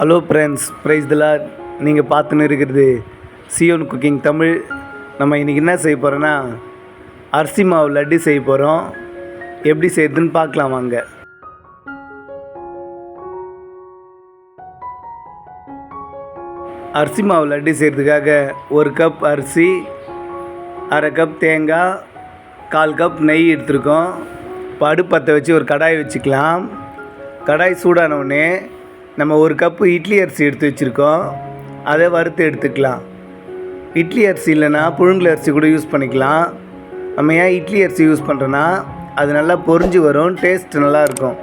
Hello friends price திலா நீங்கள் பார்த்துன்னு இருக்கிறது சியோன் குக்கிங் தமிழ் நம்ம இன்றைக்கி என்ன செய்ய போகிறோன்னா அரிசி மாவு லட்டு செய்ய போகிறோம் எப்படி செய்யுதுன்னு பார்க்கலாம் வாங்க. அரிசி மாவு லட்டு செய்கிறதுக்காக ஒரு கப் அரிசி அரை கப் தேங்காய் கால் கப் நெய் எடுத்துருக்கோம். இப்போ அடுப்பத்தை வச்சு ஒரு கடாய் வச்சுக்கலாம். கடாய் சூடான உடனே நம்ம ஒரு கப்பு இட்லி அரிசி எடுத்து வச்சுருக்கோம். அதை வறுத்து எடுத்துக்கலாம். இட்லி அரிசி இல்லைன்னா புழுங்கல் அரிசி கூட யூஸ் பண்ணிக்கலாம். நம்ம ஏன் இட்லி அரிசி யூஸ் பண்ணுறோன்னா அது நல்லா பொரிஞ்சு வரும் டேஸ்ட் நல்லா இருக்கும்.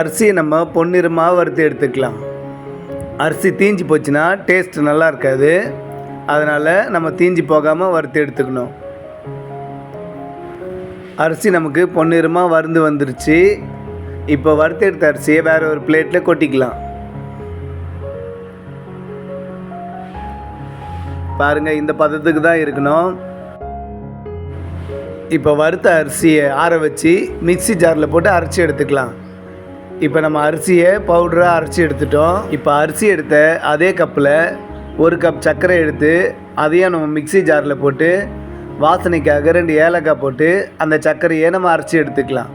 அரிசியை நம்ம பொன்னிறமாக வறுத்து எடுத்துக்கலாம். அரிசி தீஞ்சு போச்சுன்னா டேஸ்ட் நல்லா இருக்காது. அதனால் நம்ம தீஞ்சு போகாமல் வறுத்து எடுத்துக்கணும். அரிசி நமக்கு பொன்னிறமாக வறுந்து வந்துருச்சு. இப்போ வறுத்தெடுத்த அரிசியை வேறு ஒரு பிளேட்டில் கொட்டிக்கலாம். பாருங்கள் இந்த பதத்துக்கு தான் இருக்கணும். இப்போ வறுத்த அரிசியை ஆற வச்சு மிக்ஸி ஜாரில் போட்டு அரைச்சி எடுத்துக்கலாம். இப்போ நம்ம அரிசியை பவுடராக அரைச்சி எடுத்துட்டோம். இப்போ அரிசி எடுத்த அதே கப்பில் ஒரு கப் சர்க்கரை எடுத்து அதையும் நம்ம மிக்ஸி ஜாரில் போட்டு வாசனைக்காக ரெண்டு ஏலக்காய் போட்டு அந்த சர்க்கரையை நம்ம அரைச்சி எடுத்துக்கலாம்.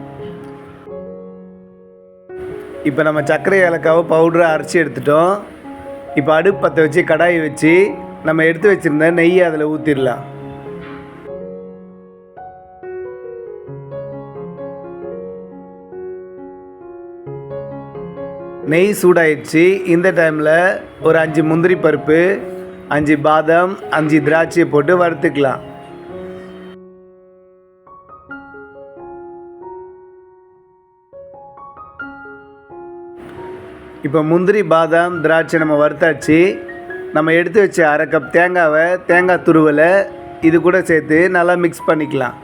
இப்போ நம்ம சர்க்கரை ஏலக்காவை பவுடரை அரைச்சி எடுத்துட்டோம். இப்போ அடுப்பு பற்ற வச்சு கடாயை வச்சு நம்ம எடுத்து வச்சுருந்த நெய்யை அதில் ஊற்றிடலாம் நெய் சூடாயிடுச்சு. இந்த டைமில் ஒரு அஞ்சு முந்திரி பருப்பு அஞ்சு பாதாம் அஞ்சு திராட்சையை போட்டு வறுத்துக்கலாம். இப்போ முந்திரி பாதாம் திராட்சை நம்ம வறுத்தாச்சு. நம்ம எடுத்து வச்ச அரை கப் தேங்காவை தேங்காய் துருவலை இது கூட சேர்த்து நல்லா மிக்ஸ் பண்ணிக்கலாம்.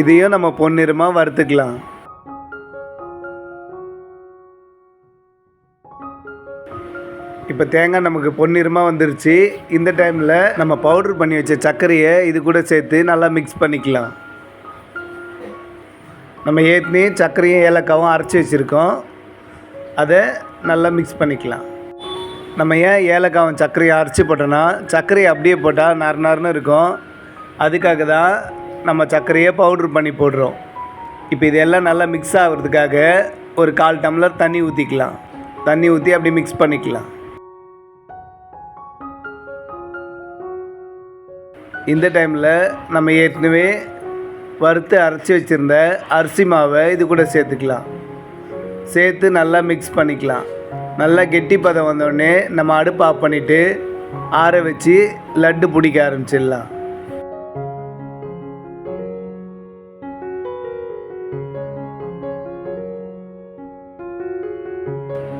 இதையும் நம்ம பொன்னிறமாக வறுத்துக்கலாம். இப்போ தேங்காய் நமக்கு பொன்னிறமாக வந்துருச்சு. இந்த டைமில் நம்ம பவுடர் பண்ணி வச்ச சர்க்கரையை இது கூட சேர்த்து நல்லா மிக்ஸ் பண்ணிக்கலாம். நம்ம ஏற்கனவே சர்க்கரையும் ஏலக்காவும் அரைச்சி வச்சுருக்கோம். அதை நல்லா மிக்ஸ் பண்ணிக்கலாம். நம்ம ஏன் ஏலக்காவும் சர்க்கரையை அரைச்சி போட்டோன்னா சர்க்கரையை அப்படியே போட்டால் நறு நறுன்னு இருக்கும். அதுக்காக தான் நம்ம சர்க்கரையை பவுட்ரு பண்ணி போடுறோம். இப்போ இதெல்லாம் நல்லா மிக்ஸ் ஆகிறதுக்காக ஒரு கால் டம்ளர் தண்ணி ஊற்றிக்கலாம் தண்ணி ஊற்றி அப்படி மிக்ஸ் பண்ணிக்கலாம். இந்த டைமில் நம்ம ஏற்கனவே வறுத்து அரைச்சி வச்சுருந்த அரிசி மாவை இது கூட சேர்த்துக்கலாம். சேர்த்து நல்லா மிக்ஸ் பண்ணிக்கலாம். நல்லா கெட்டி பதம் வந்தோடனே நம்ம அடுப்பு ஆஃப் பண்ணிவிட்டு ஆற வச்சு லட்டு பிடிக்க ஆரம்பிச்சிடலாம்.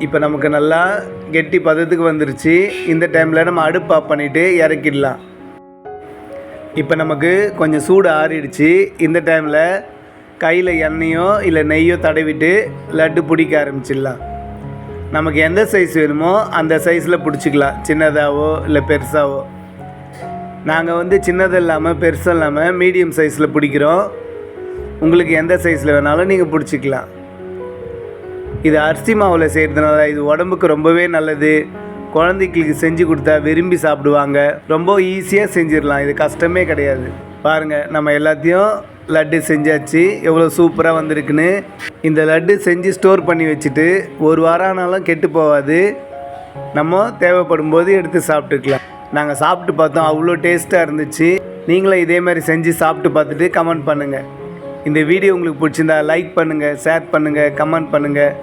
இப்போ நமக்கு நல்லா கெட்டி பதத்துக்கு வந்துருச்சு. இந்த டைமில் நம்ம அடுப்பு ஆஃப் பண்ணிவிட்டு இறக்கிடலாம். இப்போ நமக்கு கொஞ்சம் சூடு ஆறிடுச்சு. இந்த டைமில் கையில் எண்ணெயோ இல்லை நெய்யோ தடவிட்டு லட்டு பிடிக்க ஆரம்பிச்சிடலாம். நமக்கு எந்த சைஸ் வேணுமோ அந்த சைஸில் பிடிச்சிக்கலாம். சின்னதாகவோ இல்லை பெருசாகவோ நாங்கள் வந்து சின்னது இல்லாமல் பெருசாக இல்லாமல் மீடியம் சைஸில் பிடிக்கிறோம். உங்களுக்கு எந்த சைஸில் வேணாலும் நீங்கள் பிடிச்சிக்கலாம். இது அரிசி மாவில் செய்கிறதுனால இது உடம்புக்கு ரொம்பவே நல்லது. குழந்தைகளுக்கு செஞ்சு கொடுத்தா விரும்பி சாப்பிடுவாங்க. ரொம்ப ஈஸியாக செஞ்சிடலாம். இது கஷ்டமே கிடையாது. பாருங்கள் நம்ம எல்லாத்தையும் லட்டு செஞ்சாச்சு. எவ்வளோ சூப்பராக வந்திருக்குன்னு. இந்த லட்டு செஞ்சு ஸ்டோர் பண்ணி வச்சுட்டு ஒரு வாரம் ஆனாலும் கெட்டு போகாது. நம்ம தேவைப்படும் போது எடுத்து சாப்பிட்டுக்கலாம். நாங்கள் சாப்பிட்டு பார்த்தோம். அவ்வளோ டேஸ்ட்டாக இருந்துச்சு. நீங்களும் இதே மாதிரி செஞ்சு சாப்பிட்டு பார்த்துட்டு கமெண்ட் பண்ணுங்கள் இந்த வீடியோ உங்களுக்கு பிடிச்சிருந்தா லைக் பண்ணுங்கள் ஷேர் பண்ணுங்கள் கமெண்ட் பண்ணுங்கள்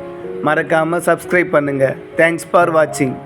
மறக்காமல் சப்ஸ்கிரைப் பண்ணுங்கள் தேங்க்ஸ் ஃபார் வாட்சிங்